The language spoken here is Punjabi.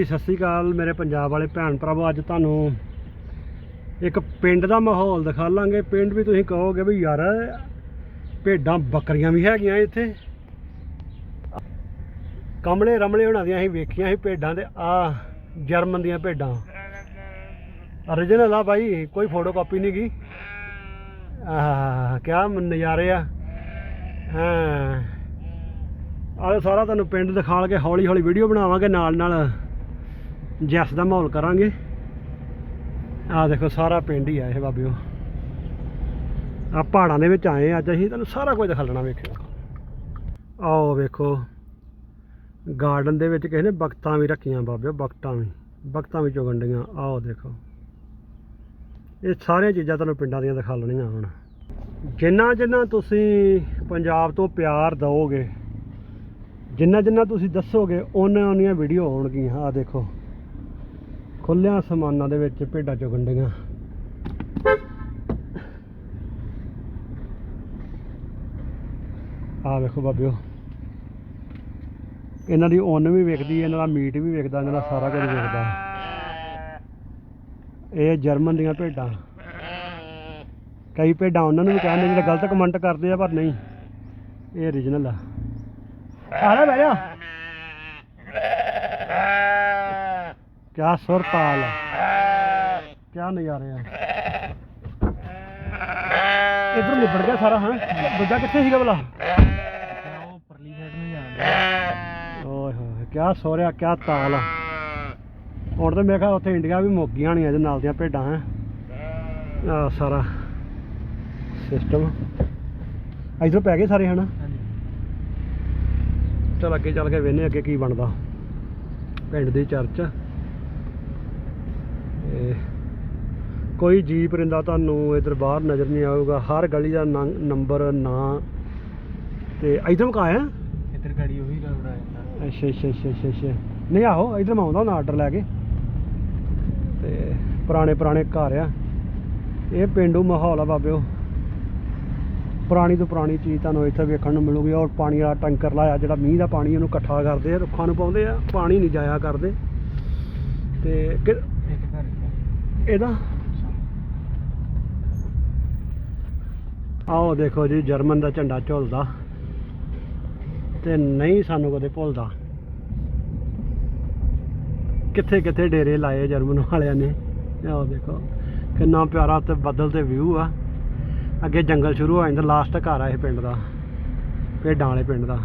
ਜੀ ਸਤਿ ਸ੍ਰੀ ਅਕਾਲ ਮੇਰੇ ਪੰਜਾਬ ਵਾਲੇ ਭੈਣ ਭਰਾਵੋ, ਅੱਜ ਤੁਹਾਨੂੰ ਇੱਕ ਪਿੰਡ ਦਾ ਮਾਹੌਲ ਦਿਖਾ ਲਾਂਗੇ। ਪਿੰਡ ਵੀ ਤੁਸੀਂ ਕਹੋਗੇ ਵੀ ਯਾਰ, ਭੇਡਾਂ ਬੱਕਰੀਆਂ ਵੀ ਹੈਗੀਆਂ ਇੱਥੇ। ਕਮਲੇ ਰਮਲੇ ਹੋਣਾ ਦੀਆਂ ਅਸੀਂ ਵੇਖੀਆਂ ਸੀ ਭੇਡਾਂ ਤੇ, ਆ ਜਰਮਨ ਦੀਆਂ ਭੇਡਾਂ। origignal ਆ ਭਾਈ ਕੋਈ ਫੋਟੋ ਕਾਪੀ ਨਹੀਂ ਗਈ। ਆਹ, ਕਿਆ ਨਜ਼ਾਰੇ ਆ। ਹਾਂ। ਆਲੇ ਸਾਰਾ ਤੁਹਾਨੂੰ ਪਿੰਡ ਦਿਖਾਲ ਕੇ ਹੌਲੀ ਹੌਲੀ ਵੀਡੀਓ ਬਣਾਵਾਂਗੇ ਨਾਲ ਨਾਲ ਜੈਸ ਦਾ ਮਾਹੌਲ ਕਰਾਂਗੇ। ਆਹ ਦੇਖੋ, ਸਾਰਾ ਪਿੰਡ ਹੀ ਆ ਇਹ ਬਾਬਿਓ ਆ ਪਹਾੜਾਂ ਦੇ ਵਿੱਚ ਆਏ ਅੱਜ ਅਸੀਂ ਤੁਹਾਨੂੰ ਸਾਰਾ ਕੁਝ ਦਿਖਾਲਣਾ ਵੇਖਿਓ। ਆਓ ਵੇਖੋ ਗਾਰਡਨ ਦੇ ਵਿੱਚ ਕਿਸੇ ਨੇ ਬਖਤਾਂ ਵੀ ਰੱਖੀਆਂ ਬਾਬਿਓ ਬਖਤਾਂ ਵੀ ਬਖਤਾਂ ਵੀ ਚੁਗੰਡੀਆਂ। ਆਓ ਦੇਖੋ, ਇਹ ਸਾਰੀਆਂ ਚੀਜ਼ਾਂ ਤੁਹਾਨੂੰ ਪਿੰਡਾਂ ਦੀਆਂ ਦਿਖਾ ਲੈਣੀਆਂ ਹੁਣ। ਜਿੰਨਾ ਜਿੰਨਾ ਤੁਸੀਂ ਪੰਜਾਬ ਤੋਂ ਪਿਆਰ ਦਿਓਗੇ, ਜਿੰਨਾ ਜਿੰਨਾ ਤੁਸੀਂ ਦੱਸੋਗੇ ਉਹਨਾਂ ਉਹਨੀਆਂ ਵੀਡੀਓ ਆਉਣਗੀਆਂ ਆਹ ਦੇਖੋ ਖੁੱਲਿਆਂ ਸਮਾਨਾਂ ਦੇ ਵਿੱਚ ਭੇਡਾਂ ਚੁਗਣ ਡੀਆਂ ਆ ਵੇਖੋ ਬਾਬਿਓ, ਇਹਨਾਂ ਦੀ ਉੱਨ ਵੀ ਵੇਖਦੀ ਇਹਨਾਂ ਦਾ ਮੀਟ ਵੀ ਵੇਖਦਾ, ਇਹਨਾਂ ਦਾ ਸਾਰਾ ਕੁਝ ਵੇਖਦਾ। ਇਹ ਜਰਮਨ ਦੀਆਂ ਭੇਡਾਂ। ਕਈ ਭੇਡਾਂ ਉਹਨਾਂ ਨੂੰ ਵੀ ਕਹਿੰਦੇ ਜਿਹੜੇ ਗਲਤ ਕਮੈਂਟ ਕਰਦੇ ਆ, ਪਰ ਨਹੀਂ। ਇਹ origignal ਆ। ਆ ਲੈ ਬਹਿ ਜਾ। ਕਿਆ ਸੁਰ ਤਾਲ ਆ। ਕਿਆ ਨਜ਼ਾਰੇ ਆ। ਇਧਰ ਨਿਬੜ ਗਿਆ ਸਾਰਾ ਹਾਂ? ਦੂਜਾ ਕਿੱਥੇ ਸੀਗਾ ਭਲਾ? ਉਹ ਪਰਲੀ ਸਾਈਡ ਨੂੰ ਜਾਣ ਓਏ ਹੋਏ ਕਿਆ ਸੋਰਿਆ ਕਿਆ ਤਾਲ ਆ। ਹੁਣ ਤਾਂ ਮੇਰੇ ਖਿਆਲ ਉੱਥੇ ਇੰਡੀਆ ਵੀ ਮੁੱਕ ਗਈਆਂ ਹੋਣੀਆਂ ਇਹਦੇ ਨਾਲ ਦੀਆਂ ਭੇਡਾਂ ਹੈ? ਆ ਸਾਰਾ ਸਿਸਟਮ ਇਧਰੋਂ ਪੈ ਗਏ ਸਾਰੇ ਹਨਾ? ਚਲ ਅੱਗੇ ਚੱਲ ਕੇ ਵੇਖਨੇ ਅੱਗੇ ਕੀ ਬਣਦਾ। ਪਿੰਡ ਦੀ ਚਰਚ ਇਹ ਕੋਈ ਜੀ ਪਰਿੰਦਾ ਤੁਹਾਨੂੰ ਇਧਰ ਬਾਹਰ ਨਜ਼ਰ ਨਹੀਂ ਆਊਗਾ। ਹਰ ਗਲੀ ਦਾ ਨਾਂ- ਨੰਬਰ ਨਾਂ ਤੇ ਇਧਰ ਮਕਾਇਆ ਇੱਧਰ ਗਾੜੀ ਉਹੀ ਰੋਡ ਆ ਜਾਂਦਾ। ਅੱਛਾ ਅੱਛਾ ਅੱਛਾ ਅੱਛਾ ਅੱਛਾ। ਨਹੀਂ ਆਹੋ ਇਧਰ ਮੈਂ ਆਉਂਦਾ ਹੁੰਦਾ ਆਰਡਰ ਲੈ ਕੇ। ਤੇ ਪੁਰਾਣੇ ਪੁਰਾਣੇ ਘਰ ਆ। ਇਹ ਪਿੰਡੂ ਮਾਹੌਲ ਆ ਬਾਬਿਓ। ਪੁਰਾਣੀ ਤੋਂ ਪੁਰਾਣੀ ਚੀਜ਼ ਤੁਹਾਨੂੰ ਇੱਥੇ ਵੇਖਣ ਨੂੰ ਮਿਲੂਗੀ। ਔਰ ਪਾਣੀ ਵਾਲਾ ਟੈਂਕਰ ਲਾਇਆ ਜਿਹੜਾ ਮੀਂਹ ਦਾ ਪਾਣੀ ਉਹਨੂੰ ਇਕੱਠਾ ਕਰਦੇ ਆ ਰੁੱਖਾਂ ਨੂੰ ਪਾਉਂਦੇ ਆ ਪਾਣੀ ਨਹੀਂ ਜਾਇਆ ਕਰਦੇ। ਤੇ। ਇਹਦਾ ਆਓ ਦੇਖੋ ਜੀ, ਜਰਮਨ ਦਾ ਝੰਡਾ ਝੁਲਦਾ। ਤੇ ਨਹੀਂ ਸਾਨੂੰ ਕਦੇ ਭੁੱਲਦਾ। ਕਿੱਥੇ ਕਿੱਥੇ ਡੇਰੇ ਲਾਏ ਜਰਮਨ ਵਾਲਿਆਂ ਨੇ। ਆਓ ਦੇਖੋ, ਕਿੰਨਾ ਪਿਆਰਾ ਤੇ ਬੱਦਲ ਤੇ ਵਿਊ ਆ। ਅੱਗੇ ਜੰਗਲ ਸ਼ੁਰੂ ਹੋ ਜਾਂਦਾ ਲਾਸਟ ਘਰ ਆ ਇਹ ਪਿੰਡ ਦਾ ਭੇਡਾਂ ਵਾਲੇ ਪਿੰਡ ਦਾ।